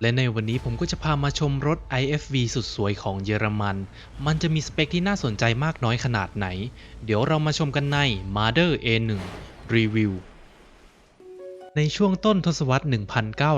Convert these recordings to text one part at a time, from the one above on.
และในวันนี้ผมก็จะพามาชมรถ IFV สุดสวยของเยอรมัน มันจะมีสเปคที่น่าสนใจมากน้อยขนาดไหน เดี๋ยวเรามาชมกันใน Mother A1 Review ในช่วงต้นทศวรรษ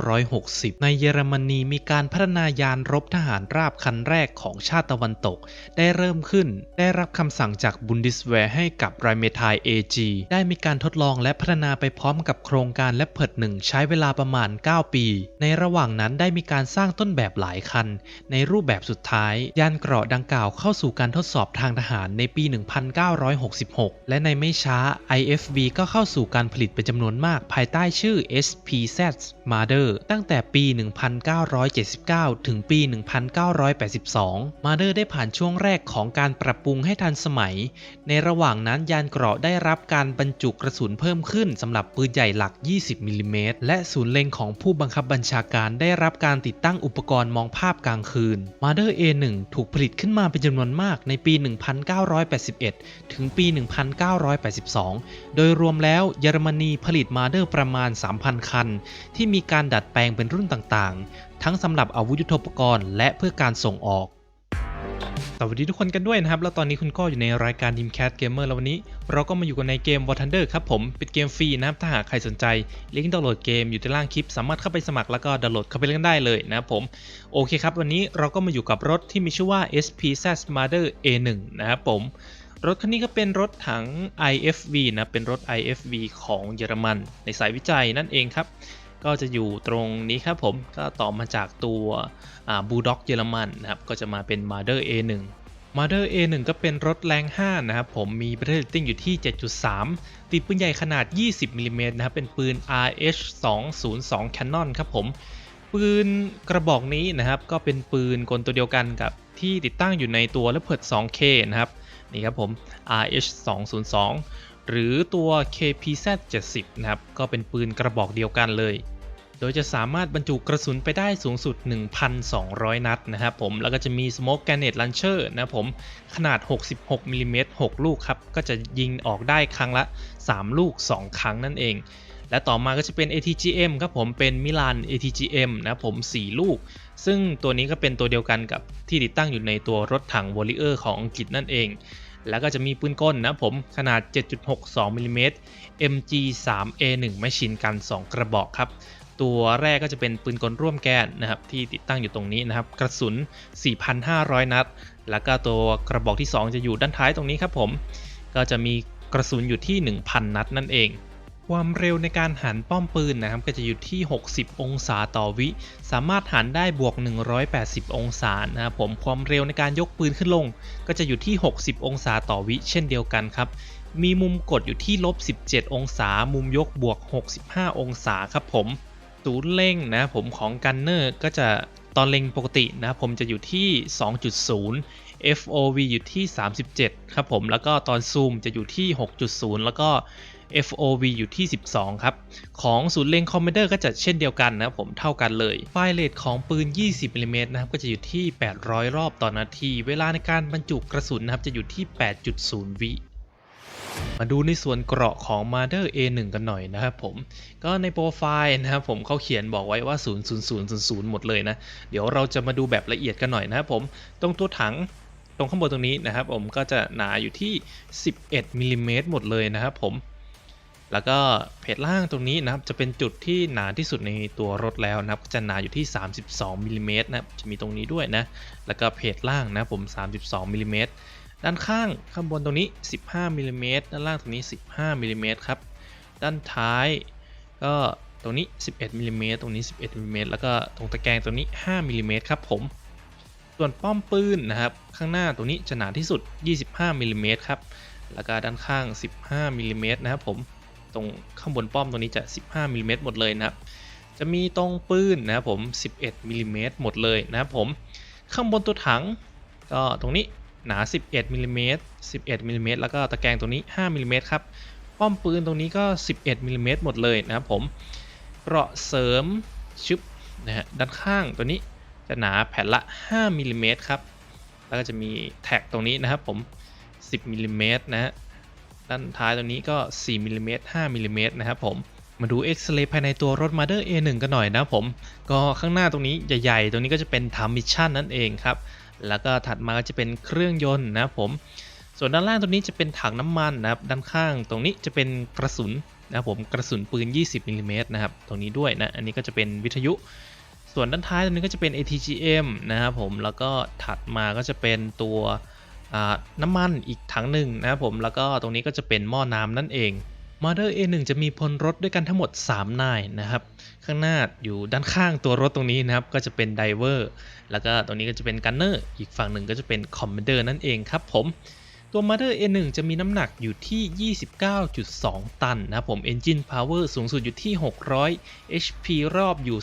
1960 ในเยอรมนีมีการพัฒนายานรบทหารราบคันแรกของชาติตะวันตก ได้เริ่มขึ้น ได้รับคำสั่งจากบุนดิสแวร์ให้กับไรเมทาย AG ได้มีการทดลองและพัฒนาไปพร้อมกับโครงการและเพิดหนึ่งใช้เวลาประมาณ 9 ปี ในระหว่างนั้นได้มีการสร้างต้นแบบหลายคัน ในรูปแบบสุดท้าย ยานเกราะดังกล่าวเข้าสู่การทดสอบทางทหารในปี 1966 และในไม่ช้า IFV ก็เข้าสู่การผลิตเป็นจำนวนมากภายใต้ชื่อื่อ SPZ Marder ตั้งแต่ปี 1979 ถึงปี 1982 Marder ได้ผ่านช่วงแรกของการปรับปรุงให้ทันสมัย ในระหว่างนั้นยานเกราะได้รับการบรรจุกระสุนเพิ่มขึ้นสำหรับปืนใหญ่หลัก 20มิลลิเมตรและศูนย์เล็งของผู้บังคับบัญชาการได้รับการติดตั้งอุปกรณ์มองภาพกลางคืน Marder A1 ถูกผลิตขึ้นมาเป็นจำนวนมากในปี 1981 ถึงปี 1982 โดยรวมแล้วเยอรมนีผลิต Marder ประมาณ3,000 คัน ที่มีการดัดแปลงเป็นรุ่นต่างๆ ทั้งสำหรับอาวุธยุทโธปกรณ์และเพื่อการส่งออก สวัสดีทุกคนกันด้วยนะครับ แล้วตอนนี้คุณก็อยู่ในรายการ Team Cat Gamer แล้ววันนี้ เราก็มาอยู่กันในเกม War Thunder ครับผม เป็นเกมฟรีนะครับ ถ้าหากใครสนใจ ลิงก์ดาวน์โหลดเกมอยู่ใต้ล่างคลิป สามารถเข้าไปสมัครแล้วก็ดาวน์โหลดเข้าไปเล่นได้เลยนะครับผม โอเคครับ วันนี้เราก็มาอยู่กับรถที่มีชื่อว่า SPZ Marder A1 นะครับผม รถคันนี้ก็เป็นรถถัง IFV นะเป็นรถ IFV ของเยอรมัน ในสายวิจัยนั่นเองครับ ก็จะอยู่ตรงนี้ครับผมก็ต่อมาจากตัวบูด็อกเยอรมันนะครับก็จะมาเป็น Marder A1 Marder A1 ก็เป็นรถแรง 5 นะครับผมมี Battle Rating อยู่ที่ 7.3 ติดปืนใหญ่ขนาด 20มิลลิเมตรนะครับเป็นปืน RH 202 Canon ครับผมปืนกระบอกนี้นะครับก็เป็นปืนกลตัวเดียวกันกับที่ติดตั้งอยู่ในตัว Leopard 2K นะครับ นี่ครับผม RH 202หรือตัว KPZ 70นะครับ ก็เป็นปืนกระบอกเดียวกันเลย โดยจะสามารถบรรจุกระสุนไปได้สูงสุด 1,200 นัดนะครับผม แล้วก็จะมี Smoke Grenade Launcher นะผม ขนาด 66มิลลิเมตร6ลูกครับ ก็จะยิงออกได้ครั้งละ 3 ลูก 2 ครั้งนั่นเอง และต่อมาก็จะเป็น ATGM ครับผม เป็นมิลาน ATGM นะผม 4 ลูก ซึ่งตัวนี้ก็เป็นตัวเดียวกันกับที่ติดตั้งอยู่ในตัวรถถัง Warrior ของอังกฤษนั่นเอง แล้วก็จะมีปืนกลนะผมขนาด 7.62มิลลิเมตร MG 3 A1 ไม่ชินกัน 2 กระบอกครับ ตัวแรกก็จะเป็นปืนกลร่วมแกนนะครับที่ติดตั้งอยู่ตรงนี้นะครับ กระสุน 4,500 นัด แล้วก็ตัวกระบอกที่ 2 จะอยู่ด้านท้ายตรงนี้ครับผม ก็จะมีกระสุนอยู่ที่ 1,000 นัดนั่นเอง ความเร็วในการหันป้อมปืนนะครับก็จะอยู่ที่ 60 องศาต่อวิ สามารถหันได้บวก 180 องศานะครับผมความเร็วในการยกปืนขึ้นลง ก็จะอยู่ที่ 60 องศาต่อวิ เช่นเดียวกันครับ มีมุมกดอยู่ที่ลบ 17 องศา มุมยกบวก 65 องศาครับผมศูนย์เล็งนะผมของกันเนอร์ก็จะตอนเล็งปกตินะผมจะอยู่ที่ 2.0 FOV อยู่ที่ 37 ครับผมแล้วก็ตอนซูมจะอยู่ที่ 6.0 แล้วก็ FOV อยู่ที่ 12 ครับ ของศูนย์เล็งคอมมานเดอร์ก็จะเช่นเดียวกันนะครับผมเท่ากันเลย ไฟเรทของปืน 20มิลลิเมตรนะครับก็จะอยู่ที่ 800 รอบต่อนาที เวลาในการบรรจุกระสุนนะครับจะอยู่ที่ 8.0 วิมาดูในส่วนเกราะของ Marder A1 กันหน่อยนะครับผม ก็ในโปรไฟล์นะครับผมเขาเขียนบอกไว้ว่า 00000 หมดเลยนะ เดี๋ยวเราจะมาดูแบบละเอียดกันหน่อยนะครับผม ตรงตัวถังตรงข้างบนตรงนี้นะครับผมก็จะหนาอยู่ที่ 11มิลลิเมตรหมดเลยนะครับผม แล้วก็เพจล่างตรงนี้นะครับจะเป็นจุดที่หนาที่สุดในตัวรถแล้วนะครับจะหนาอยู่ที่ 32มิลลิเมตรนะครับจะมีตรงนี้ด้วยนะแล้วก็เพจล่างนะผม 32มิลลิเมตรด้านข้างข้างบนตรงนี้ 15มิลลิเมตรด้านล่างตรงนี้ 15มิลลิเมตรครับด้านท้ายก็ตรงนี้ 11มิลลิเมตรตรงนี้ 11มิลลิเมตรแล้วก็ตรงตะแกรงตรงนี้ 5มิลลิเมตรครับผมส่วนป้อมปืนนะครับข้างหน้าตรงนี้จะหนาที่สุด 25มิลลิเมตรครับแล้วก็ด้านข้าง 15มิลลิเมตรนะครับผม ตรงข้างบนป้อมตรงนี้จะ 15มิลลิเมตรหมดเลยนะครับ จะมีตรงปืนนะครับผม 11มิลลิเมตรหมดเลยนะครับผม ข้างบนตัวถังก็ตรงนี้หนา 11มิลลิเมตร11มิลลิเมตรแล้วก็ตะแกรงตรงนี้5มิลลิเมตรครับป้อมปืนตรงนี้ก็ 11มิลลิเมตรหมดเลยนะครับผมเกราะเสริมชึบนะฮะด้านข้างตัวนี้จะหนาแผ่นละ5มิลลิเมตรครับ แล้วก็จะมีแท็กตรงนี้นะครับผม 10มิลลิเมตรนะฮะ ด้านท้ายตรงนี้ก็ 4มิลลิเมตร5มิลลิเมตรนะครับผม มาดูเอ็กซเรย์ภายในตัวรถ Mother A1 กันหน่อยนะผม ก็ข้างหน้าตรงนี้ใหญ่ๆ ตรงนี้ก็จะเป็นทำมิชชั่นนั่นเองครับ แล้วก็ถัดมาก็จะเป็นเครื่องยนต์นะครับผม ส่วนด้านล่างตรงนี้จะเป็นถังน้ำมันนะครับ ด้านข้างตรงนี้จะเป็นกระสุนนะครับผมกระสุนปืน 20มิลลิเมตรนะครับ ตรงนี้ด้วยนะ อันนี้ก็จะเป็นวิทยุส่วนด้านท้ายตรงนี้ก็จะเป็น ATGM นะครับผม แล้วก็ถัดมาก็จะเป็นตัว น้ำมันอีกถังหนึ่งนะครับผมแล้วก็ตรงนี้ก็จะเป็นหม้อน้ำนั่นเอง Mother A1 จะมีพลรถด้วยกันทั้งหมด 3 นายนะครับ ข้างหน้าอยู่ด้านข้างตัวรถตรงนี้นะครับ ก็จะเป็นไดเวอร์แล้วก็ตรงนี้ก็จะเป็นกันเนอร์อีกฝั่งหนึ่งก็จะเป็นคอมมานเดอร์นั่นเองครับผม ตัว Mother A1 จะมีน้ำหนักอยู่ที่ 29.2 ตันนะครับผม Engine Power สูงสุดอยู่ที่ 600 HP รอบอยู่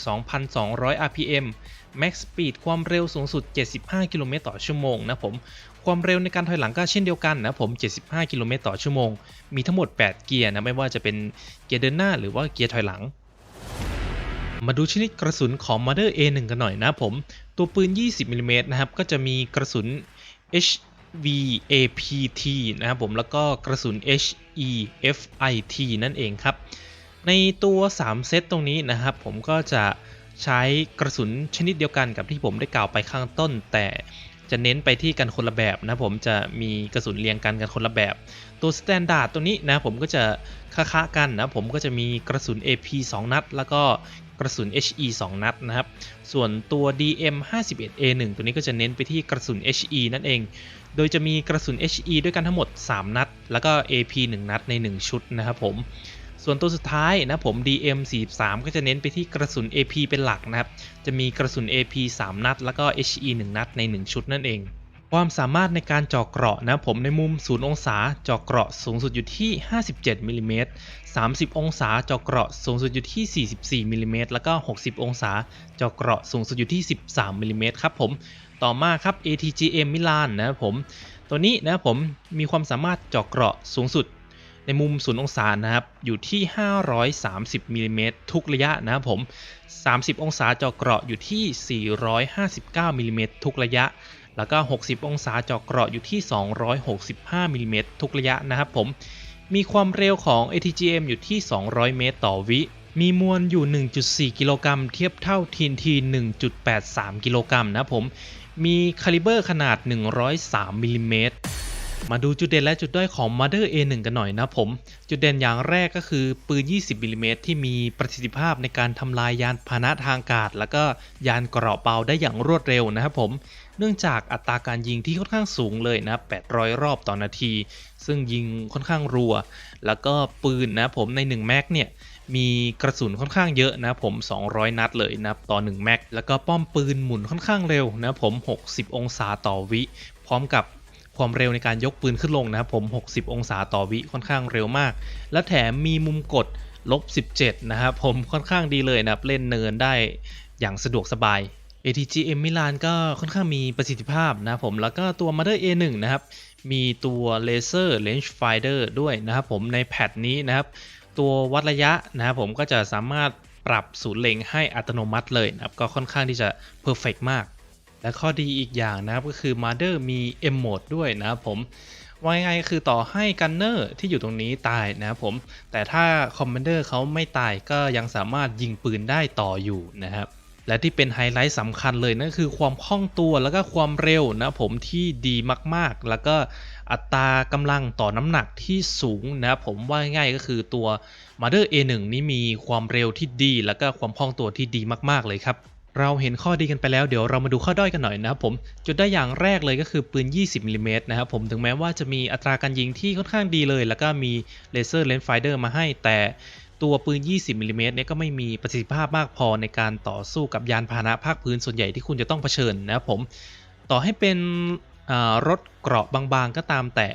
2,200 RPM Max Speed ความเร็วสูงสุด 75 กิโลเมตรต่อชั่วโมงนะผม ความเร็วในการถอยหลังก็เช่นเดียวกันนะผม 75 กิโลเมตรต่อชั่วโมง มีทั้งหมด 8 เกียร์นะ ไม่ว่าจะเป็นเกียร์เดินหน้าหรือว่าเกียร์ถอยหลัง มาดูชนิดกระสุนของ Mother A1 กันหน่อยนะผม ตัวปืน 20มิลลิเมตรนะครับ ก็จะมีกระสุน HVAPT นะครับผม แล้วก็กระสุน HEFIT นั่นเองครับ ในตัว 3 เซตตรงนี้นะครับ ผมก็จะใช้กระสุนชนิดเดียวกันกับที่ผมได้กล่าวไปข้างต้น แต่ จะเน้นไปที่กันคนละแบบนะผมจะมีกระสุนเรียงกันกันคนละแบบ ตัวสแตนดาร์ดตัวนี้นะผมก็จะค้าๆกันนะผมก็จะมีกระสุน AP 2 นัด แล้วก็กระสุน HE 2 นัดนะครับ ส่วนตัว DM 51A1 ตัวนี้ก็จะเน้นไปที่กระสุน HE นั่นเอง โดยจะมีกระสุน HE ด้วยกันทั้งหมด 3 นัด แล้วก็ AP 1 นัดใน 1 ชุดนะครับผม ส่วนตัวสุดท้ายนะผม DM 43 ก็จะเน้นไปที่กระสุน AP เป็นหลักนะครับ จะมีกระสุน AP 3 นัด แล้วก็ HE 1 นัดใน 1 ชุดนั่นเอง ความสามารถในการเจาะเกราะนะผมในมุม 0 องศาเจาะเกราะสูงสุดอยู่ที่ 57มิลลิเมตร30 องศาเจาะเกราะสูงสุดอยู่ที่ 44มิลลิเมตรแล้วก็ 60 องศาเจาะเกราะสูงสุดอยู่ที่ 13มิลลิเมตรครับผมต่อมาครับ ATGM มิลานนะครับผมตัวนี้นะครับผมมีความสามารถเจาะเกราะสูงสุด ในมุม0องศานะครับ อยู่ที่ 530มิลลิเมตรทุกระยะนะครับผม 30 องศาเจาะเกราะอยู่ที่ 459มิลลิเมตรทุกระยะ แล้วก็ 60 องศาเจาะเกราะอยู่ที่ 265มิลลิเมตรทุกระยะนะครับผม มีความเร็วของ ATGM อยู่ที่ 200 เมตรต่อวิมีมวลอยู่ 1.4 กิโลกรัมเทียบเท่า TNT 1.83 กิโลกรัมนะครับผม มีคาลิเบอร์ขนาด 103มิลลิเมตร มาดูจุดเด่นและจุดด้อยของ Mother A1 กันหน่อยนะผม จุดเด่นอย่างแรกก็คือปืน 20มิลลิเมตรที่มีประสิทธิภาพในการทำลายยานพาหนะทางอากาศ แล้วก็ยานเกราะเบาได้อย่างรวดเร็วนะครับผม เนื่องจากอัตราการยิงที่ค่อนข้างสูงเลยนะ 800 รอบต่อนาที ซึ่งยิงค่อนข้างรัว แล้วก็ปืนนะผมใน1แม็กเนี่ยมีกระสุนค่อนข้างเยอะนะผม 200 นัดเลยนะต่อ 1 แม็ก แล้วก็ป้อมปืนหมุนค่อนข้างเร็วนะผม 60 องศาต่อวิ พร้อมกับ ความเร็วในการยกปืนขึ้นลงนะครับผม 60 องศาต่อวิค่อนข้างเร็วมาก และแถมมีมุมกดลบ 17 นะครับผมค่อนข้างดีเลยนะครับเล่นเนินได้อย่างสะดวกสบาย ATGM มิลานก็ค่อนข้างมีประสิทธิภาพนะครับผมแล้วก็ตัว Mother A1 นะครับ มีตัว Laser Range Finder ด้วยนะครับผมในแพทนี้นะครับ ตัววัดระยะนะครับผมก็จะสามารถปรับศูนย์เล็งให้อัตโนมัติเลยนะครับ ก็ค่อนข้างที่จะ perfect มาก และข้อดีอีกอย่างนะครับก็คือ Mother มี M Mode ด้วยนะครับผมว่าง่ายๆก็คือต่อให้กันเนอร์ที่อยู่ตรงนี้ตายนะครับผม แต่ถ้าคอมมานเดอร์เขาไม่ตายก็ยังสามารถยิงปืนได้ต่ออยู่นะครับและที่เป็นไฮไลท์สำคัญเลยนั่นคือความคล่องตัวแล้วก็ความเร็วนะผมที่ดีมากๆ แล้วก็อัตรากำลังต่อน้ำหนักที่สูงนะผมว่าง่ายก็คือตัว Mother A1 นี้มีความเร็วที่ดี แล้วก็ความคล่องตัวที่ดีมากๆเลยครับ เราเห็นข้อดีกันไปแล้วเดี๋ยวเรามาดูข้อด้อยกันหน่อยนะครับผมจุดได้อยอย่างแรกเลยก็คือปืน 20มิลลิเมตรนะครับผมถึงแม้ว่าจะมีอัตราการยิงที่ค่อนข้างดีเลย แล้วก็มีเลเซอร์เลนส์ไฟเดอร์มาให้ แต่ตัวปืน 20มิลลิเมตรเนี่ยก็ไม่มีประสิทธิภาพมากพอในการต่อสู้กับยานพาหนะภาคพื้นส่วนใหญ่ที่คุณจะต้องเผชิญนะครับผมต่อให้เป็นรถเกราะบางๆก็ตามแต่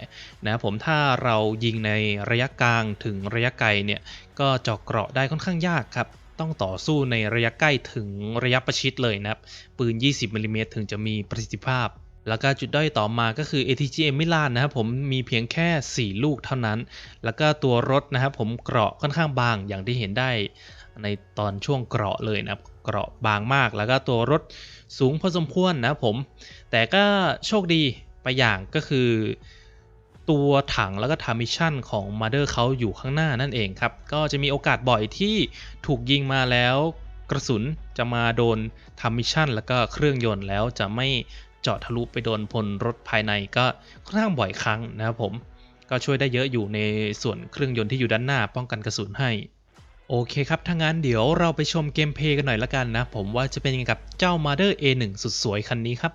นะครับผมถ้าเรายิงในระยะกลางถึงระยะไกลเนี่ยก็เจาะเกราะได้ค่อนข้างยากครับ ต้องต่อสู้ในระยะใกล้ถึงระยะประชิดเลยนะครับ ปืน 20มิลลิเมตรถึงจะมีประสิทธิภาพ แล้วก็จุดด้อยต่อมาก็คือ ATGM มิลานนะครับผมมีเพียงแค่ 4 ลูกเท่านั้น แล้วก็ตัวรถนะครับผมเกราะค่อนข้างบางอย่างที่เห็นได้ในตอนช่วงเกราะเลยนะครับเกราะบางมาก แล้วก็ตัวรถสูงพอสมควรนะครับผม แต่ก็โชคดีไปอย่างก็คือ ตัวถังแล้วก็ทามิชชั่นของมาเดอร์เขาอยู่ข้างหน้านั่นเองครับ ก็จะมีโอกาสบ่อยที่ถูกยิงมาแล้วกระสุนจะมาโดนทามิชชั่น แล้วก็เครื่องยนต์แล้วจะไม่เจาะทะลุไปโดนพลรถภายในก็ค่อนข้างบ่อยครั้งนะครับผม ก็ช่วยได้เยอะอยู่ในส่วนเครื่องยนต์ที่อยู่ด้านหน้าป้องกันกระสุนให้โอเคครับ ถ้างั้นเดี๋ยวเราไปชมเกมเพลย์กันหน่อยละกันนะ ผมว่าจะเป็นยังไงกับเจ้า Mother A1 สุดสวยคันนี้ครับ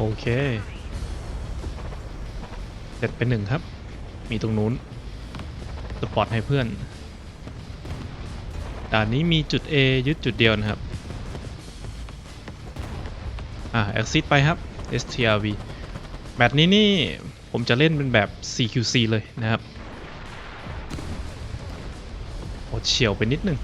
โอเคเด็ดเป็นหนึ่งครับ มีตรงนู้น สปอตให้เพื่อน ด่านนี้มีจุด A ยึดจุดเดียวนะครับ อ่า exit ไปครับ STRV แบบนี้นี่ผมจะเล่นเป็นแบบ CQC เลยนะครับ โอดเฉียวไปนิดนึง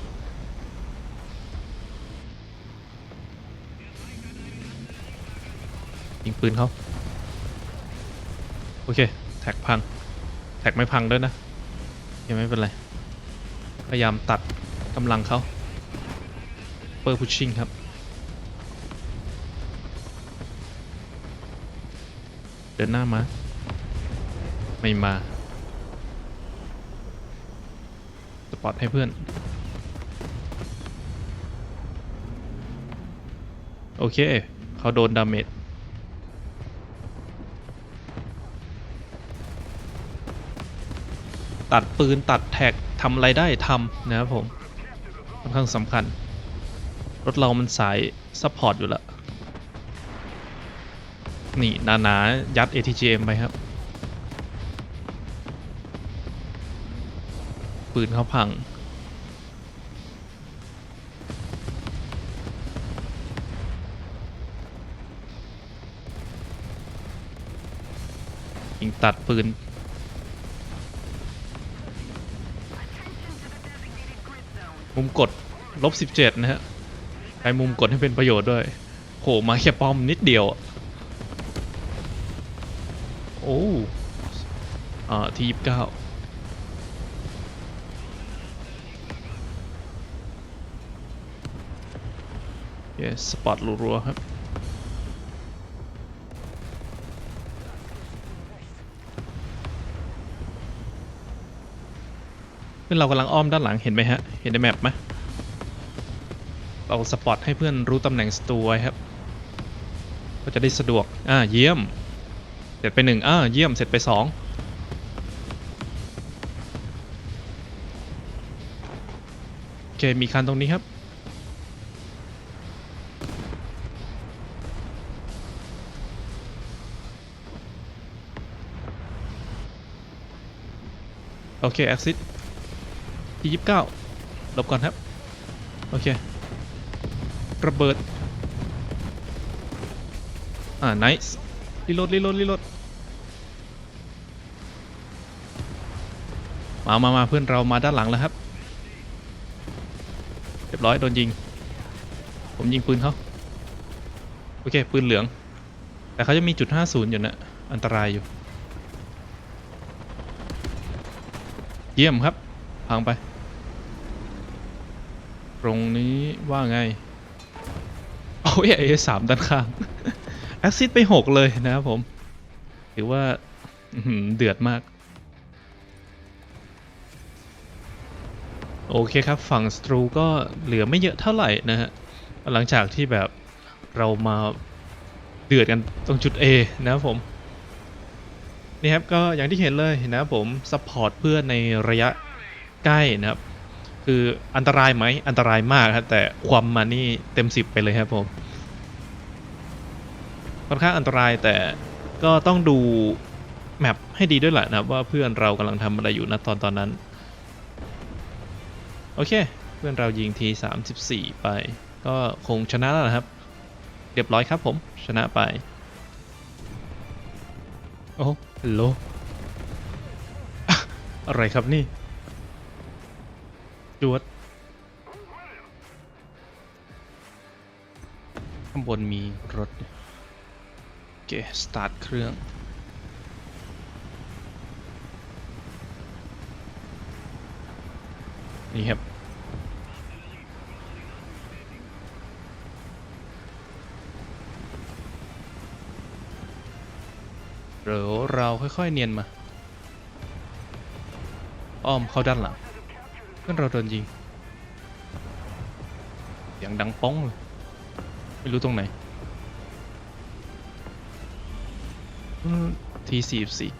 ยิงปืนเขาโอเค แท็กพัง แท็กไม่พังด้วยนะยังไม่เป็นไร พยายามตัดกำลังเขาเปอร์พุชชิ่งครับ เดินหน้ามา ไม่มา สปอตให้เพื่อน โอเค เขาโดนดาเมจ ตัดปืนตัดแท็กทำอะไรได้ทำนะครับผมค่อนข้างสำคัญ รถเรามันสายซัพพอร์ตอยู่ล้วนี่หนายัด ATGM ไปครับ ปืนเขาพัง ยิงตัดปืน มุมกดลบ17นะฮะใช้มุมกดให้เป็นประโยชน์ด้วย โห มาแค่ป้อมนิดเดียว โอ้อ่าที่29เยสปอตรัวๆครับ เพื่อนเรากำลังอ้อมด้านหลังเห็นไหมฮะ เห็นในแมปไหมเราสปอตให้เพื่อนรู้ตำแหน่งศัตรูไว้ครับ ก็จะได้สะดวก อ่า เยี่ยม เสร็จไปหนึ่งอ่า เยี่ยม เสร็จไปสองโอเค มีคันตรงนี้ครับ โอเค exit ที่ยี่สิบเก้าหลบก่อนครับ โอเค ระเบิด อ่า nice รีโหลดรีโหลดรีโหลดมามามาเพื่อนเรามาด้านหลังแล้วครับ เรียบร้อยโดนยิง ผมยิงปืนเขาโอเค ปืนเหลือง แต่เขาจะมีจุด 50 อยู่นะอันตรายอยู่ เยี่ยมครับพังไป ตรงนี้ว่าไงโอ้ยไอ้สามด้านข้างแอคซิดไปหกเลยนะครับผม ถือว่าเดือดมาก โอเคครับ ฝั่งสตรูก็เหลือไม่เยอะเท่าไหร่นะฮะ หลังจากที่แบบเรามาเดือดกันตรงจุด A นะครับผม นี่ครับก็อย่างที่เห็นเลยนะครับผมซัพพอร์ตเพื่อนในระยะใกล้นะครับ คืออันตรายไหมอันตรายมากครับแต่ความมานี่เต็มสิบไปเลยครับผมค่อนข้างอันตรายแต่ก็ต้องดูแมปให้ดีด้วยแหละนะครับว่าเพื่อนเรากำลังทำอะไรอยู่นะตอนตอนนั้น โอเค เพื่อนเรายิงที 34 ไป ก็คงชนะแล้วนะครับ เรียบร้อยครับผมชนะไป โอ้ฮัลโหลอะไรครับนี่ จวด ข้างบนมีรถ โอเค สตาร์ทเครื่อง นี่ครับเดี๋ยวเราค่อย ๆ เนียนมา อ้อมเข้าด้านหลัง พื่อนเราโดนยิงเสียงดังป้องเลยไม่รู้ตรงไหนทีสี่สี่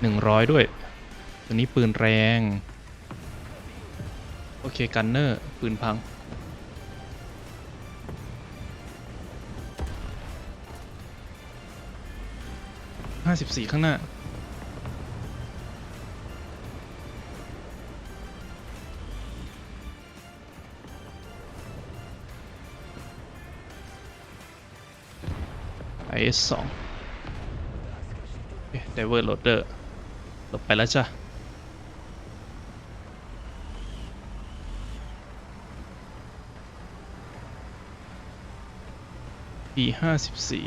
หนึ่งร้อยด้วย ตัวนี้ปืนแรง โอเค กันเนอร์ ปืนพังห้าสิบสี่ข้างหน้า IS สองเดเวอร์โหลดเดอร์หลบไปแล้วจ้ะปีห้าสิบสี่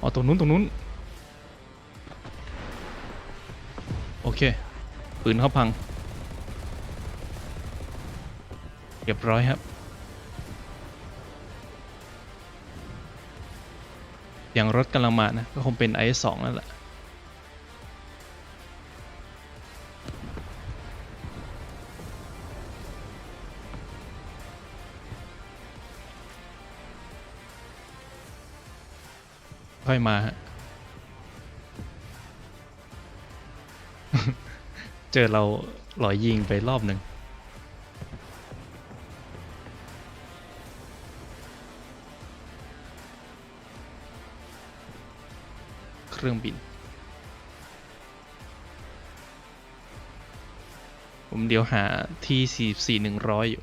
อ๋อตรงนู้น ตรงนู้น โอเค ปืนเขาพัง เรียบร้อยครับ อย่างรถกำลังมานะ ก็คงเป็น IS 2 นั่นแหละค่อยมาฮะเจอเราหลอยยิงไปรอบหนึ่ง เครื่องบิน ผมเดี๋ยวหาที่สี่สี่หนึ่งร้อยอยู่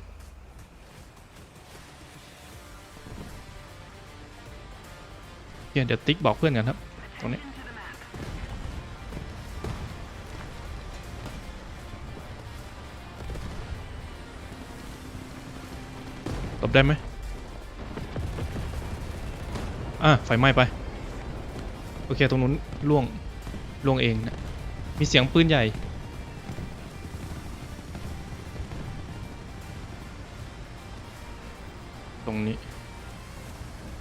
เดี๋ยวติ๊กบอกเพื่อนกันครับ ตรงนี้หลบได้ไหมอะไฟไหม้ไป โอเค ตรงนู้นล่วงล่วงเองนะมีเสียงปืนใหญ่ ตรงนี้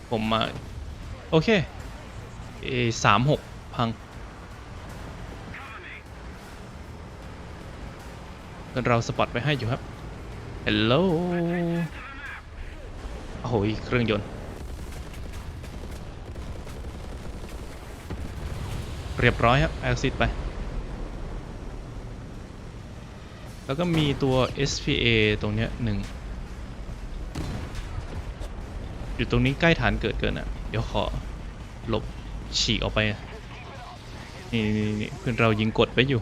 ผมมา โอเคเอสามหกพังเงินเราสปอตไปให้อยู่ครับ ฮัลโหล โอ้โหเครื่องยนต์ เรียบร้อยครับ exit ไป แล้วก็มีตัว SPA ตรงเนี้ยหนึ่งอยู่ตรงนี้ใกล้ฐานเกิดเกินอะ เดี๋ยวขอหลบฉีกออกไป นี่นี่นี่เพื่อนเรายิงกดไว้อยู่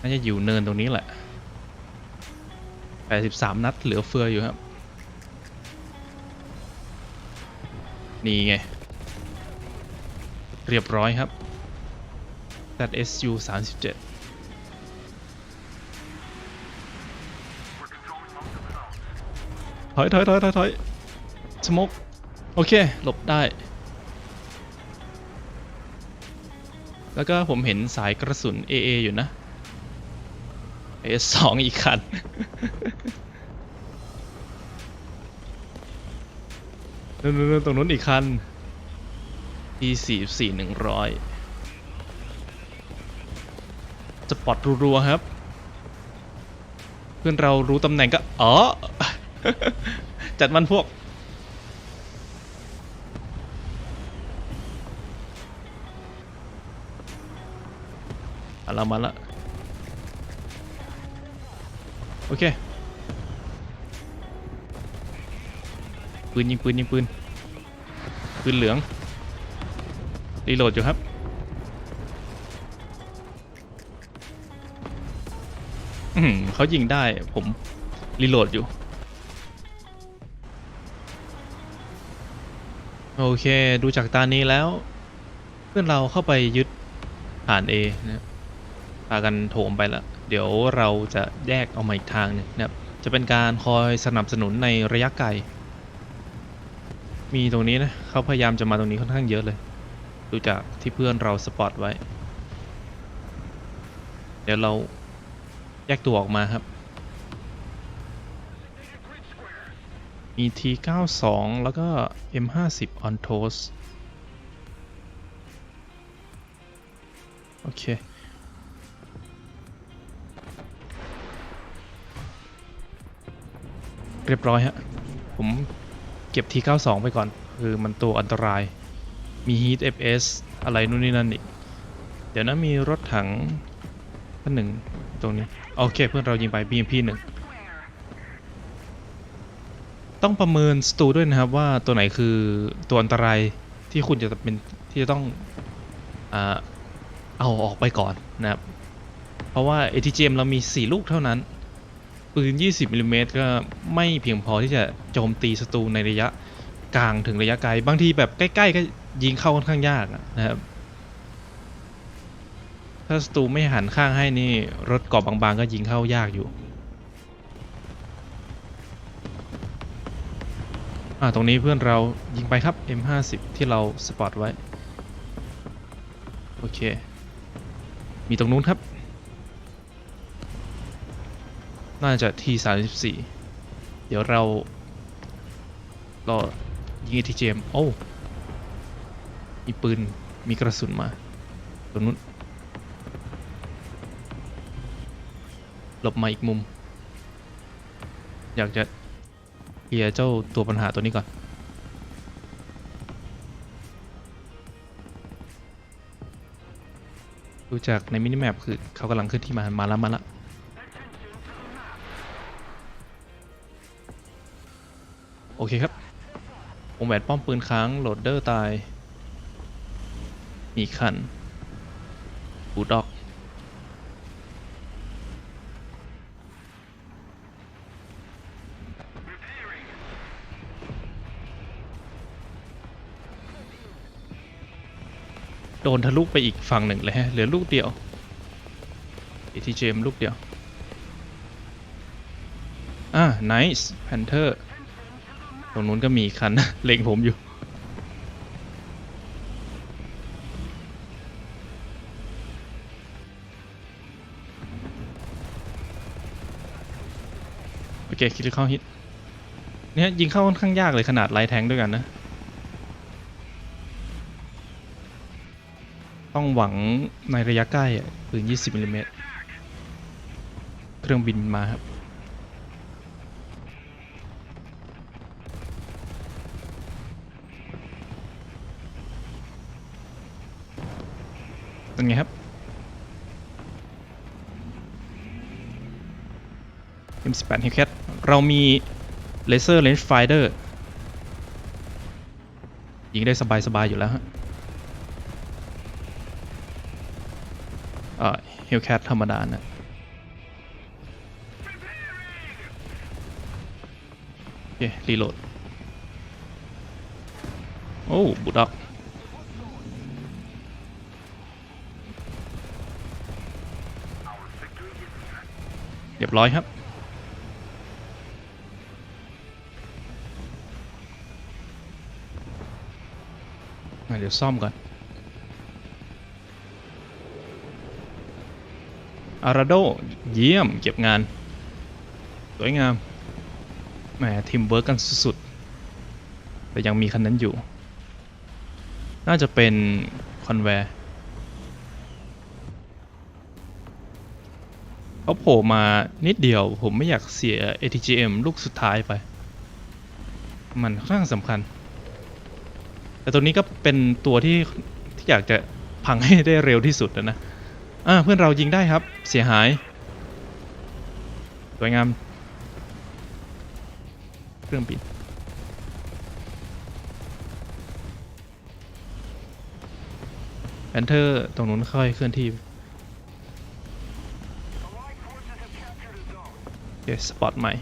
น่าจะอยู่เนินตรงนี้แหละ 83 นัดเหลือเฟืออยู่ครับ นี่ไง เรียบร้อยครับ ZSU 37ถอยถอยถอยถอยถอยสมกโอเค หลบได้ แล้วก็ผมเห็นสายกระสุน AA อยู่นะ S2 อีกคันนู่นๆตรงนู้นอีกคัน T 4 4 100 จะปอดรัวๆครับ เพื่อนเรารู้ตำแหน่งก็อ๋อ จัดมันพวกมาละมาละ โอเค ปืนยิงปืนยิงปืน ปืนเหลือง รีโหลดอยู่ครับ อืมเขายิงได้ผมรีโหลดอยู่ โอเค ดูจากตานี้แล้ว เพื่อนเราเข้าไปยึดฐาน A นะพากันโถมไปแล้วเดี๋ยวเราจะแยกออกมาอีกทางหนึ่งนะครับ จะเป็นการคอยสนับสนุนในระยะไกล มีตรงนี้นะเขาพยายามจะมาตรงนี้ค่อนข้างเยอะเลย ดูจากที่เพื่อนเราสปอตไว้ เดี๋ยวเรา แยกตัวออกมาครับ มี T92 แล้วก็ M50 on toast โอเค เรียบร้อยฮะ ผมเก็บ T92 ไปก่อน คือมันตัวอันตราย มี Heat FS อะไรนู่นนี่นั่นอีก เดี๋ยวนะมีรถถังคันหนึ่งตรงนี้ โอเคเพื่อนเรายิงไป BMP หนึ่งต้องประเมินสตูด้วยนะครับว่าตัวไหนคือตัวอันตรายที่คุณจะเป็นที่จะต้องอาเอาออกไปก่อนนะครับ เพราะว่า ATGM เรามี 4 ลูกเท่านั้น ปืน 20มิลลิเมตรก็ไม่เพียงพอที่จะโจมตีศัตรูในระยะกลางถึงระยะไกล บางทีแบบใกล้ๆก็ยิงเข้าค่อนข้างยากนะครับ ถ้าศัตรูไม่หันข้างให้นี่ รถเกาะบางๆ ก็ยิงเข้ายากอยู่ อ่าตรงนี้เพื่อนเรายิงไปครับ M50 ที่เราสปอตไว้ โอเค มีตรงนู้นครับ น่าจะ T34 เดี๋ยวเรารอยิง ATGM โอ้ มีปืน มีกระสุนมา ตรงนู้น หลบมาอีกมุม อยากจะเคลียร์เจ้าตัวปัญหาตัวนี้ก่อน ดูจากในมินิแมปคือเขากำลังขึ้นที่มามาแล้วมาแล้วโอเคครับวงแหวนป้อมปืนค้างโหลดเดอร์ตาย มีคันบูด็อก โดนทะลุไปอีกฝั่งหนึ่งเลยฮะ เหลือลูกเดียว ATGM ลูกเดียว อ่า nice panther ตรงนู้นก็มีคัน เล็งผมอยู่ โอเค คิดเข้าฮิตเนี่ยยิงเข้าค่อนข้างยากเลยขนาดไลท์แทงด้วยกันนะ ต้องหวังในระยะใกล้ปืน 20มิลลิเมตรเครื่องบินมาครับ เป็นไงครับ M18 Hellcat เรามีเลเซอร์เลนส์ไฟเดอร์ยิงได้สบาย ๆ อยู่แล้วฮะ เอ่อ Hellcat ธรรมดานะโอเครีโหลด โอ้บูดอกเรียบร้อยครับเดี๋ยวซ่อมก่อน อาราโด เยี่ยม เก็บงาน สวยงาม แหมทีมเวิร์กกันสุดๆ แต่ยังมีคันนั้นอยู่ น่าจะเป็นคอนแวร์เขาโผล่มานิดเดียวผมไม่อยากเสีย ATGM ลูกสุดท้ายไป มันค่อนข้างสำคัญ แต่ตัวนี้ก็เป็นตัวที่ที่อยากจะพังให้ได้เร็วที่สุดนะนะ อ่าเพื่อนเรายิงได้ครับ เสียหาย สวยงาม เครื่องบินแพนเทอร์ตรงนู้นค่อยเคลื่อนที่โอเคสปอตใหม่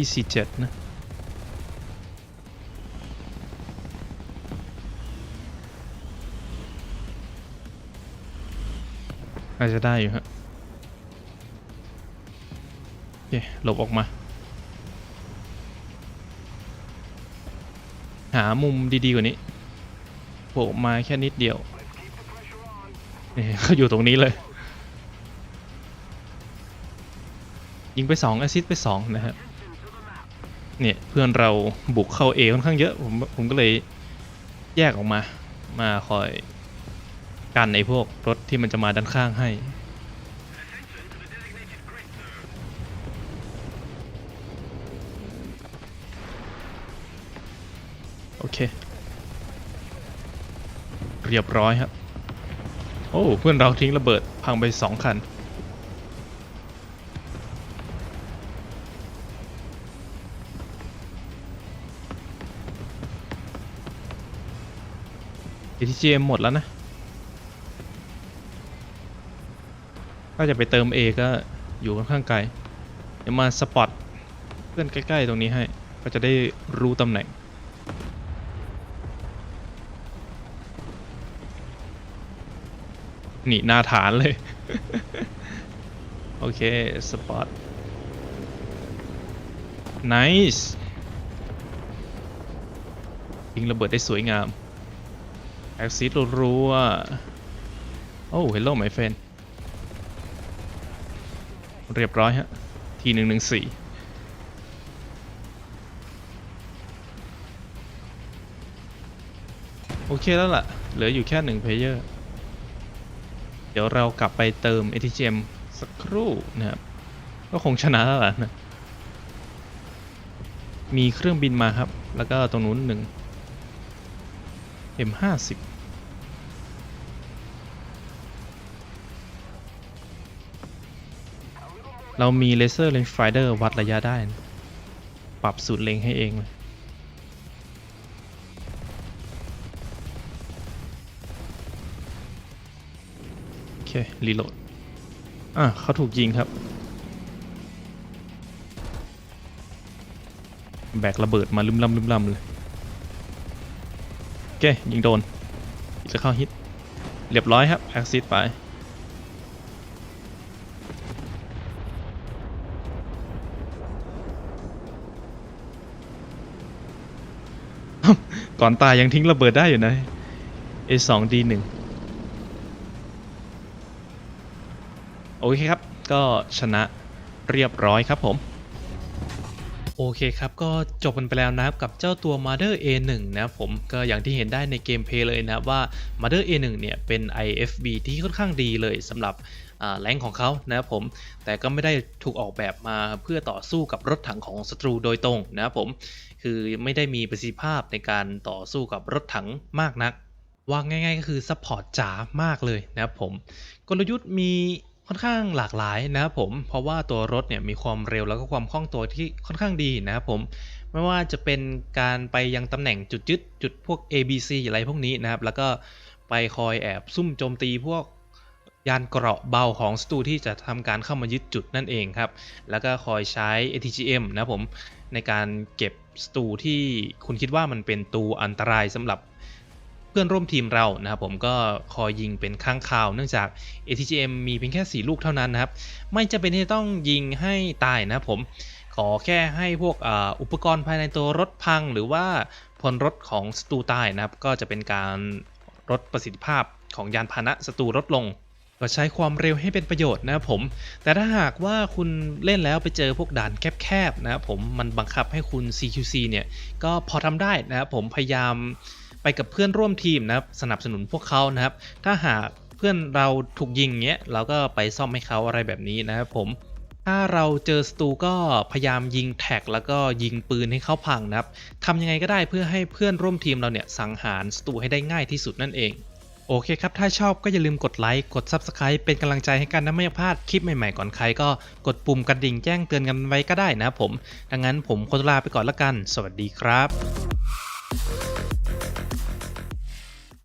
EC7 นะ น่าจจะได้อยู่ฮะเคหลบออกมา หามุมดีๆกว่านี้โผล่มาแค่นิดเดียวนี่เขาอยู่ตรงนี้เลย ยิงไป 2 แอซิสไป 2 นะฮะเนี่ยเพื่อนเราบุกเข้าเอค่อนข้างเยอะ ผมผมก็เลยแยกออกมา มาคอย กันไอ้พวกรถที่มันจะมาด้านข้างให้ โอเค เรียบร้อยครับ โอ้ เพื่อนเราทิ้งระเบิดพังไปสองคัน ATGM หมดแล้วนะ ถ้าจะไปเติม A ก็อยู่ค่อนข้างไกล เดี๋ยวมาสปอตเพื่อนใกล้ ๆ ตรงนี้ให้ ก็จะได้รู้ตำแหน่ง นี่หน้าฐานเลย โอเค สปอต nice ยิงระเบิดได้สวยงาม แอคซิสรัวโอ้ hello my friend เเรียบร้อยฮะ ทีหนึ่งหนึ่งสี่โอเคแล้วล่ะ เหลืออยู่แค่หนึ่งเพลเยอร์ เดี๋ยวเรากลับไปเติม ATGM สักครู่นะครับ ก็คงชนะแล้วล่ะนะมีเครื่องบินมาครับ แล้วก็ตรงนู้นหนึ่ง M50 เรามีเลเซอร์เลนส์ไฟเดอร์วัดระยะได้นะปรับสูตรเล็งให้เองเลยโอเค รีโหลด อะเขาถูกยิงครับ แบกระเบิดมาลืมลำลืมลำเลย โอเค ยิงโดน จะเข้าฮิต เรียบร้อยครับแอคซิสไป ก่อนตายยังทิ้งระเบิดได้อยู่นะ A2D1 โอเคครับ ก็ชนะเรียบร้อยครับผม โอเคครับ ก็จบกันไปแล้วนะครับกับเจ้าตัว Mother A1 นะครับผมก็อย่างที่เห็นได้ในเกมเพลย์เลยนะครับว่า Mother A1 เนี่ยเป็น IFB ที่ค่อนข้างดีเลยสำหรับแรงของเขานะครับผมแต่ก็ไม่ได้ถูกออกแบบมาเพื่อต่อสู้กับรถถังของศัตรูโดยตรงนะครับผม คือไม่ได้มีประสิทธิภาพในการต่อสู้กับรถถังมากนัก ว่าง่ายๆก็คือซัพพอร์ตจ๋ามากเลยนะครับผม กลยุทธ์มีค่อนข้างหลากหลายนะครับผม เพราะว่าตัวรถเนี่ยมีความเร็วแล้วก็ความคล่องตัวที่ค่อนข้างดีนะครับผม ไม่ว่าจะเป็นการไปยังตำแหน่งจุดยึดจุดพวก A B C อะไรพวกนี้นะครับ แล้วก็ไปคอยแอบซุ่มโจมตีพวกยานเกราะเบาของศัตรูที่จะทำการเข้ามายึดจุดนั่นเองครับ แล้วก็คอยใช้ ATGM นะครับผม ในการเก็บศัตรูที่คุณคิดว่ามันเป็นตูอันตรายสำหรับเพื่อนร่วมทีมเรานะครับผมก็คอยยิงเป็นข้างคาวเนื่องจาก ATGM มีเพียงแค่ 4 ลูกเท่านั้นนะครับ ไม่จำเป็นที่จะต้องยิงให้ตายนะครับผมขอแค่ให้พวกอ,อุปกรณ์ภายในตัวรถพังหรือว่าพลรถของศัตรูตายนะครับ ก็จะเป็นการลดประสิทธิภาพของยานพาหนะศัตรูลดลง ก็ใช้ความเร็วให้เป็นประโยชน์นะครับผม แต่ถ้าหากว่าคุณเล่นแล้วไปเจอพวกด่านแคบๆนะครับผมมันบังคับให้คุณ CQC เนี่ยก็พอทำได้นะครับผมพยายามไปกับเพื่อนร่วมทีมนะครับสนับสนุนพวกเขานะครับ ถ้าหากเพื่อนเราถูกยิงเงี้ยเราก็ไปซ่อมให้เขาอะไรแบบนี้นะครับผมถ้าเราเจอศัตรูก็พยายามยิงแท็กแล้วก็ยิงปืนให้เขาพังนะครับทำยังไงก็ได้เพื่อให้เพื่อนร่วมทีมเราเนี่ยสังหารศัตรูให้ได้ง่ายที่สุดนั่นเอง โอเคครับ ถ้าชอบก็อย่าลืมกดไลค์ กด Subscribe เป็นกำลังใจให้กันนะไม่พลาดคลิปใหม่ๆก่อนใครก็กดปุ่มกระดิ่งแจ้งเตือนกันไว้ก็ได้นะผม ดังนั้นผมโคตรลาไปก่อนละกัน สวัสดีครับ